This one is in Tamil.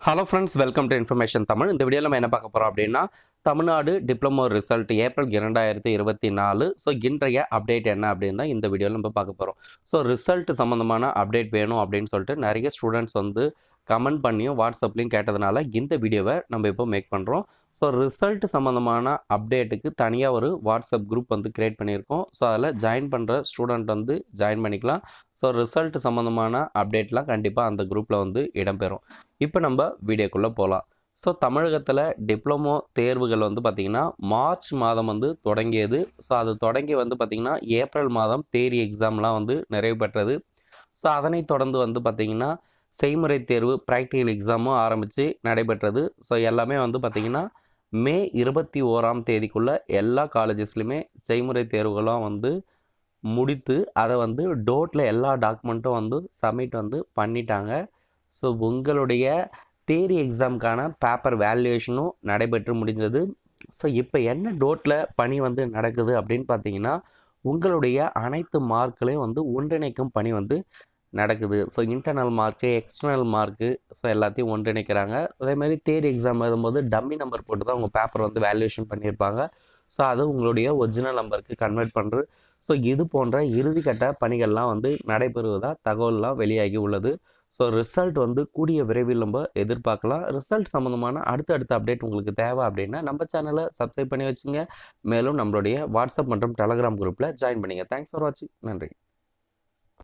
Hello friends welcome to information Tamil இந்த வீடியோவில் நம்ம என்ன பார்க்க போகிறோம் அப்படின்னா தமிழ்நாடு டிப்ளமோ ரிசல்ட் ஏப்ரல் இரண்டாயிரத்தி இருபத்தி நாலு. ஸோ இன்றைய அப்டேட் என்ன அப்படின்னா இந்த வீடியோவில் நம்ம பார்க்க போகிறோம் ஸோ ரிசல்ட் சம்மந்தமான அப்டேட் வேணும் அப்படின்னு சொல்லிட்டு நிறைய ஸ்டூடெண்ட்ஸ் வந்து கமெண்ட் பண்ணியும் வாட்ஸ்அப்லேயும் கேட்டதுனால இந்த வீடியோவை நம்ம இப்போ மேக் பண்ணுறோம் ஸோ ரிசல்ட் சம்மந்தமான அப்டேட்டுக்கு தனியாக ஒரு வாட்ஸ்அப் குரூப் வந்து க்ரியேட் பண்ணியிருக்கோம். ஸோ அதில் ஜாயின் பண்ணுற ஸ்டூடெண்ட் வந்து ஜாயின் பண்ணிக்கலாம். ஸோ ரிசல்ட் சம்மந்தமான அப்டேட்லாம் கண்டிப்பாக அந்த குரூப்பில் வந்து இடம்பெறும். இப்போ நம்ம வீடியோக்குள்ளே போகலாம் ஸோ தமிழகத்தில் டிப்ளமோ தேர்வுகள் வந்து பார்த்திங்கன்னா மார்ச் மாதம் வந்து தொடங்கியது. ஸோ அது தொடங்கி வந்து பார்த்திங்கன்னா ஏப்ரல் மாதம் தேரி எக்ஸாம்லாம் வந்து நிறைவு பெற்றது. ஸோ அதனைத் தொடர்ந்து வந்து பார்த்திங்கன்னா செய்முறை தேர்வு ப்ராக்டிக்கல் எக்ஸாமும் ஆரம்பித்து நடைபெற்றது. ஸோ எல்லாமே வந்து பார்த்திங்கன்னா மே இருபத்தி ஓராம் தேதிக்குள்ளே எல்லா காலேஜஸ்லையுமே செய்முறை தேர்வுகளும் வந்து முடித்து அதை வந்து டோட்டில் எல்லா டாக்குமெண்ட்டும் வந்து சப்மிட் வந்து பண்ணிட்டாங்க. ஸோ உங்களுடைய தேரி எக்ஸாமுக்கான பேப்பர் வேல்யூவேஷனும் நடைபெற்று முடிஞ்சது. ஸோ இப்போ என்ன டோட்டில் பணி வந்து நடக்குது அப்படின்னு பார்த்தீங்கன்னா உங்களுடைய அனைத்து மார்க்களையும் வந்து ஒன்றிணைக்கும் பணி வந்து நடக்குது. So internal mark external mark so எல்லாத்தையும் ஒன்றிணைக்கிறாங்க. அதேமாதிரி தேர் எக்ஸாம் எழுதும்போது டம்மி நம்பர் போட்டு தான் உங்கள் பேப்பர் வந்து வேல்யூஷன் பண்ணியிருப்பாங்க. ஸோ அது உங்களுடைய ஒரிஜினல் நம்பருக்கு கன்வெர்ட் பண்ணுறது ஸோ இது போன்ற இறுதிக்கட்ட பணிகள்லாம் வந்து நடைபெறுவதாக தகவல்லாம் வெளியாகி உள்ளது. ஸோ ரிசல்ட் வந்து கூடிய விரைவில் நம்ம எதிர்பார்க்கலாம். ரிசல்ட் சம்மந்தமான அடுத்தடுத்த அப்டேட் உங்களுக்கு தேவை அப்படின்னா நம்ம சேனலை சப்ஸ்கிரைப் பண்ணி வச்சுங்க. மேலும் நம்மளுடைய வாட்ஸ்அப் மற்றும் டெலகிராம் குரூப்பில் ஜாயின் பண்ணிங்க. தேங்க்ஸ் ஃபார் வாட்சிங் நன்றி.